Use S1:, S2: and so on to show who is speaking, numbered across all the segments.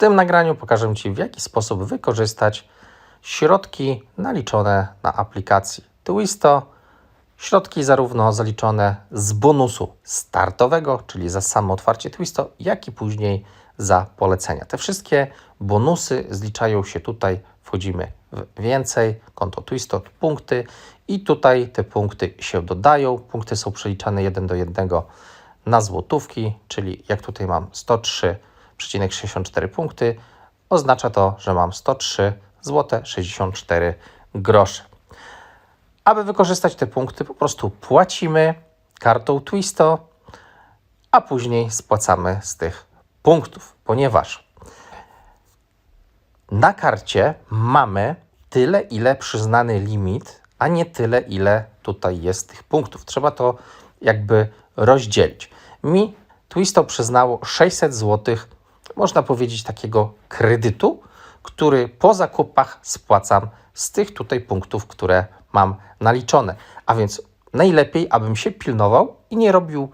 S1: tym nagraniu pokażę Ci, w jaki sposób wykorzystać środki naliczone na aplikacji Twisto. Środki zarówno zaliczone z bonusu startowego, czyli za samo otwarcie Twisto, jak i później za polecenia. Te wszystkie bonusy zliczają się tutaj, wchodzimy w więcej, konto Twisto, punkty i tutaj te punkty się dodają. Punkty są przeliczane 1 do 1 na złotówki, czyli jak tutaj mam 103,64 punkty, oznacza to, że mam 103 zł 64 grosze. Aby wykorzystać te punkty, po prostu płacimy kartą Twisto, a później spłacamy z tych punktów, ponieważ na karcie mamy tyle, ile przyznany limit, a nie tyle, ile tutaj jest tych punktów. Trzeba to jakby rozdzielić. Mi Twisto przyznało 600 zł, można powiedzieć, takiego kredytu, który po zakupach spłacam z tych tutaj punktów, które mam naliczone. A więc najlepiej, abym się pilnował i nie robił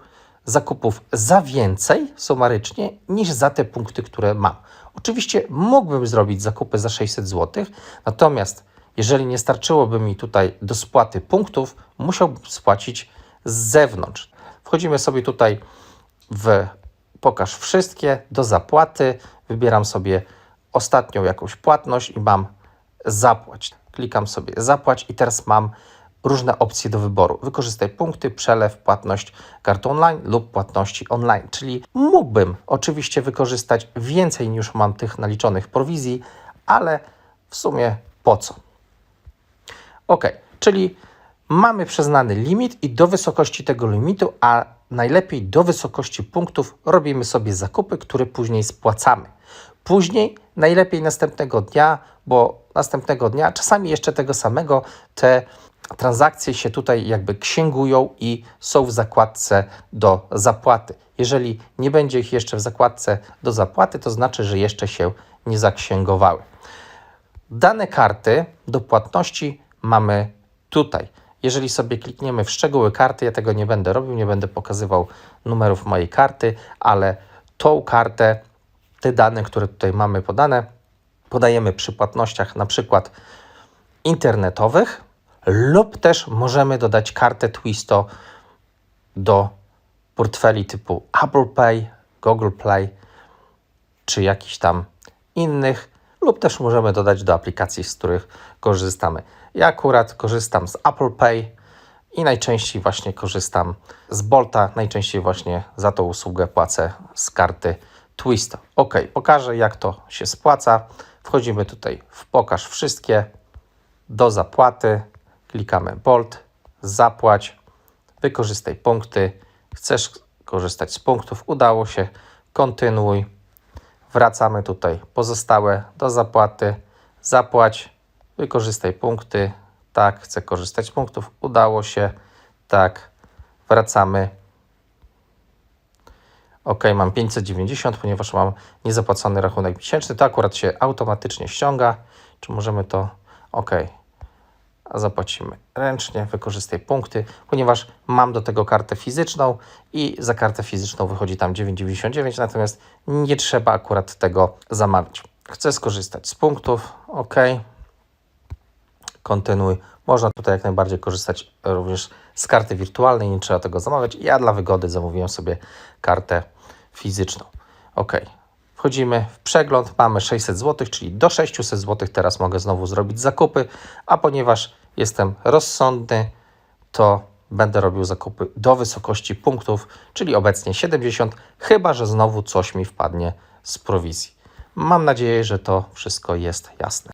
S1: zakupów za więcej sumarycznie niż za te punkty, które mam. Oczywiście mógłbym zrobić zakupy za 600 zł, natomiast jeżeli nie starczyłoby mi tutaj do spłaty punktów, musiałbym spłacić z zewnątrz. Wchodzimy sobie tutaj w pokaż wszystkie do zapłaty, wybieram sobie ostatnią jakąś płatność i mam zapłać. Klikam sobie zapłać i teraz mam różne opcje do wyboru. Wykorzystaj punkty, przelew, płatność kartą online lub płatności online. Czyli mógłbym oczywiście wykorzystać więcej niż mam tych naliczonych prowizji, ale w sumie po co? Ok, czyli mamy przyznany limit i do wysokości tego limitu, a najlepiej do wysokości punktów robimy sobie zakupy, które później spłacamy. Później najlepiej następnego dnia, bo następnego dnia, czasami jeszcze tego samego, te transakcje się tutaj jakby księgują i są w zakładce do zapłaty. Jeżeli nie będzie ich jeszcze w zakładce do zapłaty, to znaczy, że jeszcze się nie zaksięgowały. Dane karty do płatności mamy tutaj. Jeżeli sobie klikniemy w szczegóły karty, ja tego nie będę robił, nie będę pokazywał numerów mojej karty, ale tą kartę, te dane, które tutaj mamy podane, podajemy przy płatnościach na przykład internetowych lub też możemy dodać kartę Twisto do portfeli typu Apple Pay, Google Play czy jakichś tam innych lub też możemy dodać do aplikacji, z których korzystamy. Ja akurat korzystam z Apple Pay i najczęściej właśnie korzystam z Bolta. Najczęściej właśnie za tą usługę płacę z karty Twisto. Ok, pokażę jak to się spłaca. Wchodzimy tutaj w pokaż wszystkie do zapłaty. Klikamy Bolt, zapłać, wykorzystaj punkty. Chcesz korzystać z punktów, udało się, kontynuuj. Wracamy tutaj pozostałe do zapłaty, zapłać, wykorzystaj punkty. Tak, chcę korzystać z punktów, udało się, tak. Wracamy. OK, mam 590, ponieważ mam niezapłacony rachunek miesięczny. To akurat się automatycznie ściąga. Czy możemy to? OK. Zapłacimy ręcznie, wykorzystaj punkty, ponieważ mam do tego kartę fizyczną i za kartę fizyczną wychodzi tam 9,99, natomiast nie trzeba akurat tego zamawiać. Chcę skorzystać z punktów, OK. Kontynuuj. Można tutaj jak najbardziej korzystać również z karty wirtualnej, nie trzeba tego zamawiać. Ja dla wygody zamówiłem sobie kartę fizyczną. OK. Wchodzimy w przegląd, mamy 600 zł, czyli do 600 zł teraz mogę znowu zrobić zakupy, a ponieważ jestem rozsądny, to będę robił zakupy do wysokości punktów, czyli obecnie 70, chyba że znowu coś mi wpadnie z prowizji. Mam nadzieję, że to wszystko jest jasne.